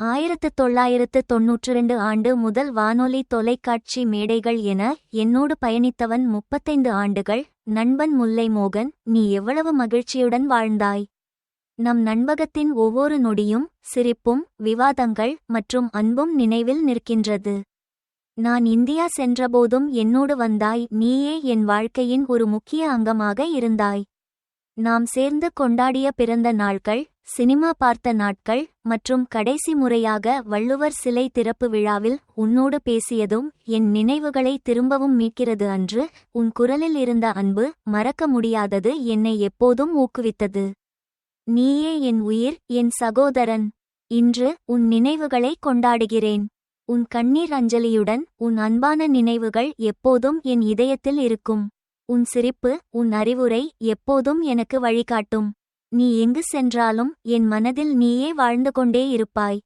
ஆயிரத்து தொள்ளாயிரத்து தொன்னூற்றிரண்டு ஆண்டு முதல் வானொலி தொலைக்காட்சி மேடைகள் என என்னோடு பயணித்தவன் முப்பத்தைந்து ஆண்டுகள். நண்பன் முல்லை மோகன் நீ எவ்வளவு மகிழ்ச்சியுடன் வாழ்ந்தாய்? நம் நண்பகத்தின் ஒவ்வொரு நொடியும் சிரிப்பும் விவாதங்கள் மற்றும் அன்பும் நினைவில் நிற்கின்றது. நான் இந்தியா சென்றபோதும் என்னோடு வந்தாய். நீயே என் வாழ்க்கையின் ஒரு முக்கிய அங்கமாக இருந்தாய். நாம் சேர்ந்து கொண்டாடிய பிறந்த நாட்கள் சினிமா பார்த்த நாட்கள் மற்றும் கடைசி முறையாக வள்ளுவர் சிலை திறப்பு விழாவில் உன்னோடு பேசியதும் என் நினைவுகளை திரும்பவும் மீட்கிறது அன்று உன் குரலில் இருந்த அன்பு மறக்க முடியாதது என்னை எப்போதும் ஊக்குவித்தது. நீயே என் உயிர் என் சகோதரன். இன்று உன் நினைவுகளை கொண்டாடுகிறேன். உன் கண்ணீர் அஞ்சலியுடன் உன் அன்பான நினைவுகள் எப்போதும் என் இதயத்தில் இருக்கும். உன் சிரிப்பு உன் அறிவுரை எப்போதும் எனக்கு வழிகாட்டும். நீ எங்கு சென்றாலும் என் மனதில் நீயே வாழ்ந்து கொண்டே இருப்பாய்.